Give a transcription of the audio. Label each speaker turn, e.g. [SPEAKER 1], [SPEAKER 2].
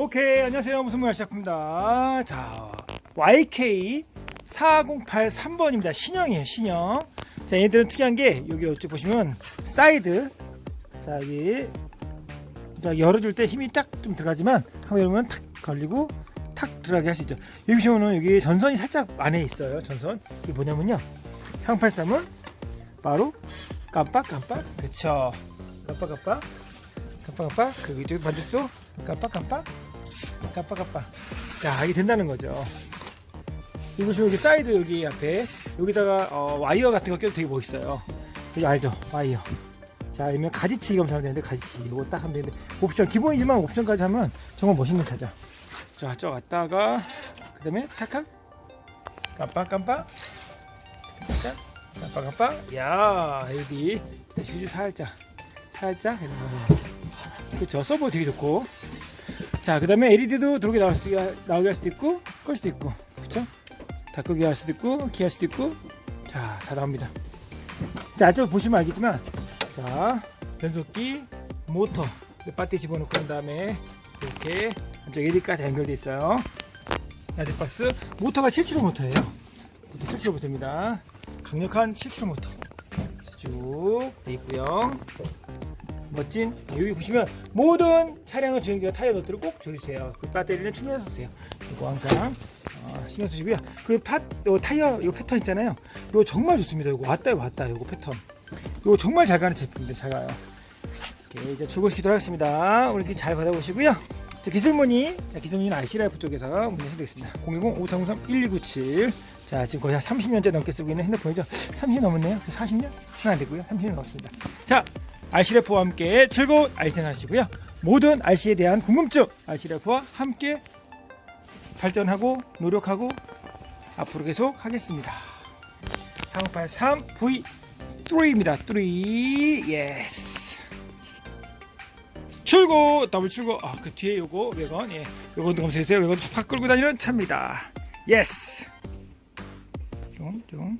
[SPEAKER 1] 오케이 안녕하세요. 무슨 말 시작합니다. 자 YK 4083번입니다. 신형이에요 신형. 자 얘들은 특이한 게 여기 이쪽 보시면 사이드. 자 여기. 자, 열어줄 때 힘이 딱 좀 들어가지만 하고 열면 탁 걸리고 탁 들어가게 할 수 있죠. 여기 보시면은 여기 전선이 살짝 안에 있어요 전선. 이게 뭐냐면요. 383은 바로 깜빡깜빡. 그쵸. 깜빡깜빡. 깜빡깜빡. 그 이쪽 반대쪽도 깜빡깜빡 깜빡깜빡 자 이게 된다는 거죠. 여기 보시면 여기 사이드 여기 앞에 여기다가 어, 와이어 같은 거 껴도 되게 멋있어요. 여기 알죠? 와이어. 자 아니면 가지치기 검사하면 되는데 가지치기. 이거 딱 하면 되는데. 옵션 기본이지만 옵션까지 하면 정말 멋있는 차죠. 자 저 갔다가 그 다음에 탁탁 깜빡깜빡. 깜빡 깜빡깜빡. 야 여기 휴지 살짝. 살짝. 그렇죠. 서버 되게 좋고 자 그 다음에 LED도 들어오게 나올 수, 나오게 할 수도 있고 끌 수도 있고 그쵸? 다 끄게 할 수도 있고 키할 수도 있고. 자 다 나옵니다. 자 안쪽 보시면 알겠지만 자 변속기 모터 배터리 집어넣고 난 다음에 이렇게 안쪽 LED까지 연결돼 있어요. 야드박스. 모터가 775 모터예요. 모터 775 모터입니다. 강력한 775 모터. 쭉 돼 있고요 멋진 여기 보시면 모든 차량의 주행기와 타이어 노트를 꼭 조여주세요. 그 배터리는 쓰세요. 이거 항상 어, 신경 쓰시고요. 그 파, 요 타이어 요 패턴 있잖아요. 이거 정말 좋습니다. 이거 왔다 왔다 이거 패턴. 이거 정말 잘 가는 제품인데 잘 가요. 이렇게 이제 출고시키도록 하겠습니다. 오늘 잘 받아보시고요. 자, 기술문의, 자, 기술문의는 IC라이프 쪽에서 문의 해드리겠습니다. 010-5303-1297. 자, 지금 거의 한 30년째 넘게 쓰고 있는 핸드폰이죠. 30년 넘었네요. 40년? 하나 안 되고요. 30년 넘었습니다. 자, RC래프와 함께 즐거운 RC 하시고요. 모든 RC에 대한 궁금증 RC래프와 함께 발전하고 노력하고 앞으로 계속 하겠습니다. 3583 V3입니다. 3 예스. 출고 더블 출고 아 그 뒤에 요거 외건 예 요것도 검색해주세요 외건 팍 끌고 다니는 차입니다 예스 좀좀